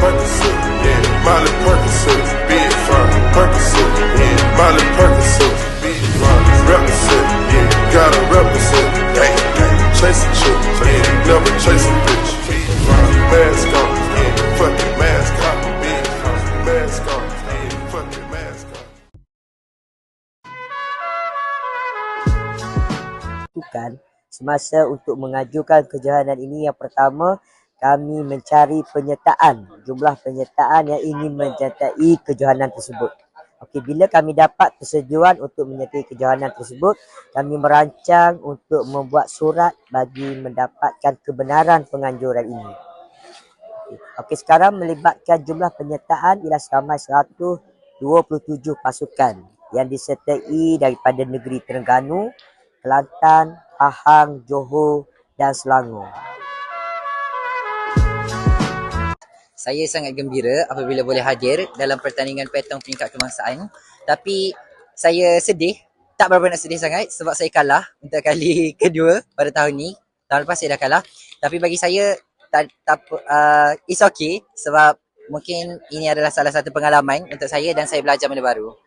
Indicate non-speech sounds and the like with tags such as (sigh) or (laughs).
Percocet, yeah, Molly Percocet, big fun. Yeah, Molly Percocet, big. Represent, yeah, gotta represent. Dang, dang, chase a yeah, never chase bitch. Mask on, yeah, fucking mask on, bitch. Mask on, yeah, fucking mask on. God. Semasa untuk mengajukan kejohanan ini yang pertama kami mencari penyertaan, jumlah penyertaan yang ingin menyertai kejohanan tersebut. Okey, bila kami dapat persetujuan untuk menyertai kejohanan tersebut, kami merancang untuk membuat surat bagi mendapatkan kebenaran penganjuran ini. Okey, Okey, sekarang melibatkan jumlah penyertaan ialah seramai 127 pasukan yang disertai daripada negeri Terengganu, Kelantan, Pahang, Johor dan Selangor. Saya sangat gembira apabila boleh hadir dalam pertandingan petang peringkat kebangsaan. Tapi saya sedih, tak berapa nak sedih sangat sebab saya kalah untuk kali (laughs) kedua pada tahun ni. Tahun lepas saya dah kalah. Tapi bagi saya, tak, tak, uh, it's okay sebab mungkin ini adalah salah satu pengalaman untuk saya dan saya belajar benda baru.